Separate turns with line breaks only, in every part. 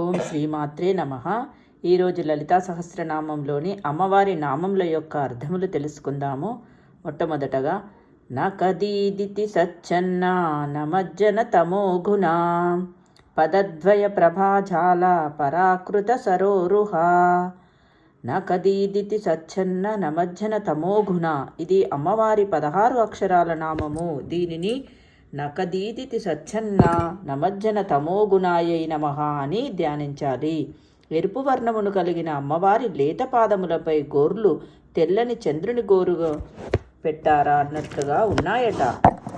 ఓం శ్రీమాత్రే నమ. ఈరోజు లలితా సహస్రనామంలోని అమ్మవారి నామముల యొక్క అర్థములు తెలుసుకుందాము. మొట్టమొదటగా నకదీదితి సచ్చన్నా నమజ్జన తమోగుణ పదద్వయ ప్రభాజాల పరాకృత సరోరుహ నకదీదితి సచ్చన్న నమజ్జన తమోగుణ ఇది అమ్మవారి పదహారు అక్షరాల నామము. దీనిని నకదీదితి సచ్చన్న నమజ్జన తమోగుణాయై నమ అని ధ్యానించాలి. ఎరుపు వర్ణమును కలిగిన అమ్మవారి లేత పాదములపై గోర్లు తెల్లని చంద్రుని గోరుగా పెట్టారా అన్నట్లుగా ఉన్నాయట.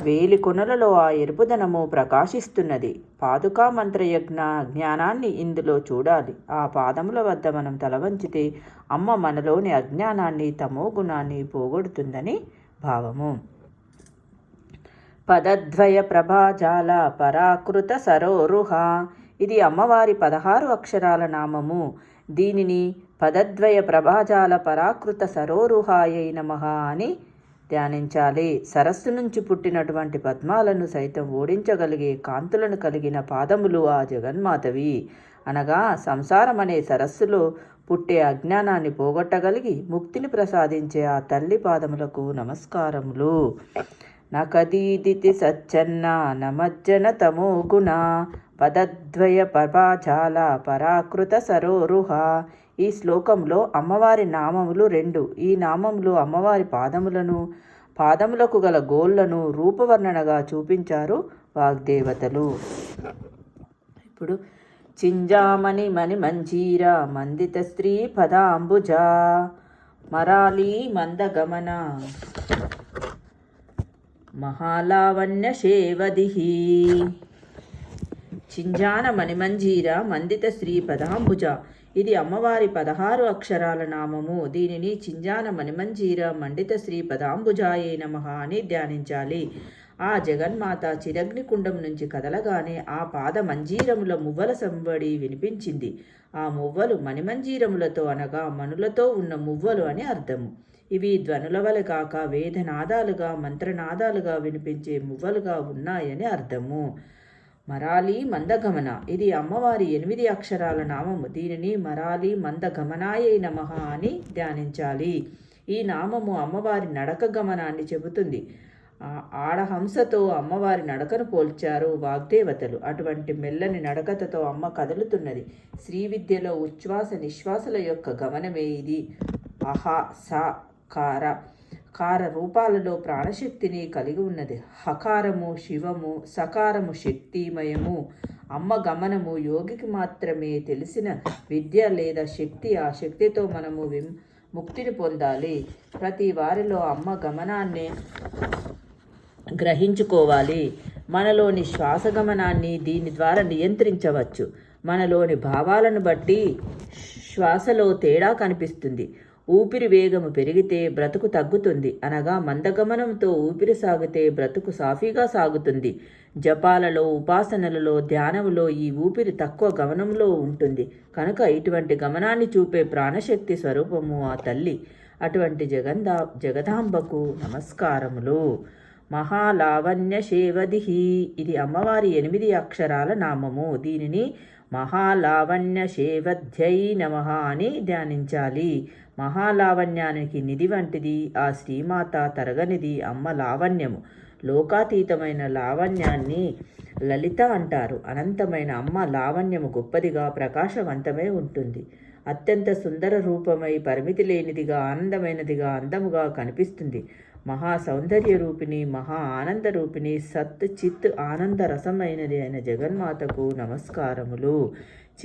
వేలి కొనలలో ఆ ఎరుపుదనము ప్రకాశిస్తున్నది. పాదుకా మంత్రయజ్ఞ జ్ఞానాన్ని ఇందులో చూడాలి. ఆ పాదముల వద్ద మనం తల వంచితే అమ్మ మనలోని అజ్ఞానాన్ని తమో గుణాన్ని పోగొడుతుందని భావము. పదద్వయ ప్రభాజాల పరాకృత సరోరుహ. ఇది అమ్మవారి పదహారు అక్షరాల నామము. దీనిని పదద్వయ ప్రభాజాల పరాకృత సరోరుహాయై నమ అని ధ్యానించాలి. సరస్సు నుంచి పుట్టినటువంటి పద్మాలను సైతం ఓడించగలిగే కాంతులను కలిగిన పాదములు ఆ జగన్మాతవి. అనగా సంసారం అనే సరస్సులో పుట్టే అజ్ఞానాన్ని పోగొట్టగలిగి ముక్తిని ప్రసాదించే ఆ తల్లి పాదములకు నమస్కారములు. నకదీదితి సచ్చన్న నమజ్జన తమో గుణ పదద్వయ పపాచాల పరాకృత సరోరుహ. ఈ శ్లోకంలో అమ్మవారి నామములు రెండు. ఈ నామములు అమ్మవారి పాదములను పాదములకు గల గోళ్ళను రూపవర్ణనగా చూపించారు వాగ్దేవతలు. ఇప్పుడు చింజామణి మణి మంజీర మందిత స్త్రీ పదాంబుజ మరాళీ మందగమన. మహాలావణ్య శేవదిహి చింజాన మణిమంజీర మందిత శ్రీ పదాంబుజ ఇది అమ్మవారి పదహారు అక్షరాల నామము. దీనిని చింజాన మణిమంజీర మండిత శ్రీ పదాంబుజాయే నమ అని ధ్యానించాలి. ఆ జగన్మాత చిరగ్నికుండం నుంచి కదలగానే ఆ పాద మంజీరముల మువ్వల సంబడి వినిపించింది. ఆ మువ్వలు మణిమంజీరములతో అనగా మనులతో ఉన్న మువ్వలు అని అర్థము. ఇవి ధ్వనుల వలె కాక వేదనాదాలుగా మంత్రనాదాలుగా వినిపించే మువ్వలుగా ఉన్నాయని అర్థము. మరాలి మందగమన. ఇది అమ్మవారి ఎనిమిది అక్షరాల నామము. దీనిని మరాలి మందగమనాయ నమః అని ధ్యానించాలి. ఈ నామము అమ్మవారి నడక గమనాన్ని చెబుతుంది ఆడహంసతో అమ్మవారి నడకను పోల్చారు వాగ్దేవతలు. అటువంటి మెల్లని నడకతతో అమ్మ కదులుతున్నది. శ్రీ విద్యలో ఉచ్ఛ్వాస నిశ్వాసల యొక్క గమనమే ఇది. అహ స కార. కార రూపాలలో ప్రాణశక్తిని కలిగి ఉన్నది. హకారము శివము సకారము శక్తిమయము. అమ్మ గమనము యోగికి మాత్రమే తెలిసిన విద్య లేదా శక్తి ఆ శక్తితో మనము విం ముక్తిని పొందాలి. ప్రతి వారిలో అమ్మ గమనాన్ని గ్రహించుకోవాలి. మనలోని శ్వాసగమనాన్ని దీని ద్వారా నియంత్రించవచ్చు. మనలోని భావాలను బట్టి శ్వాసలో తేడా కనిపిస్తుంది. ఊపిరి వేగము పెరిగితే బ్రతుకు తగ్గుతుంది. అనగా మందగమనంతో ఊపిరి సాగితే బ్రతుకు సాఫీగా సాగుతుంది. జపాలలో ఉపాసనలలో ధ్యానములో ఈ ఊపిరి తక్కువ గమనంలో ఉంటుంది. కనుక ఇటువంటి గమనాన్ని చూపే ప్రాణశక్తి స్వరూపము ఆ తల్లి. అటువంటి జగందా జగదాంబకు నమస్కారములు. మహాలావణ్య శేవదిహి ఇది అమ్మవారి ఎనిమిది అక్షరాల నామము. దీనిని మహాలావణ్య శేవధ్యై నమ అని ధ్యానించాలి. మహాలావణ్యానికి నిధి వంటిది. ఆ శ్రీమాత తరగనిది అమ్మ లావణ్యము. లోకాతీతమైన లావణ్యాన్ని లలిత అంటారు. అనంతమైన అమ్మ లావణ్యము గొప్పదిగా ప్రకాశవంతమై ఉంటుంది. అత్యంత సుందర రూపమై పరిమితి లేనిదిగా ఆనందమైనదిగా అందముగా కనిపిస్తుంది. మహా సౌందర్య రూపిణి మహా ఆనంద రూపిణి సత్ చిత్ ఆనంద రసమైనది అయిన జగన్మాతకు నమస్కారములు.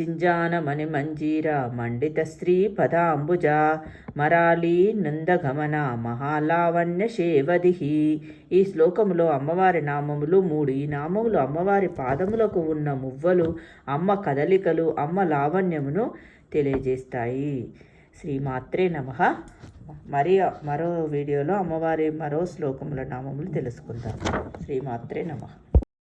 చింజాన మణి మంజీర మండిత స్త్రీ పదాంబుజ మరాలి నందగమన మహాలావణ్య శేవదిహి. ఈ శ్లోకములో అమ్మవారి నామములు మూడు ఈ నామములు అమ్మవారి పాదములకు ఉన్న మువ్వలు అమ్మ కదలికలు అమ్మ లావణ్యమును తెలియజేస్తాయి. శ్రీమాత్రే నమ. మరి మరో వీడియోలో అమ్మవారి మరో శ్లోకముల నామములు తెలుసుకుందాం. శ్రీమాత్రే నమ.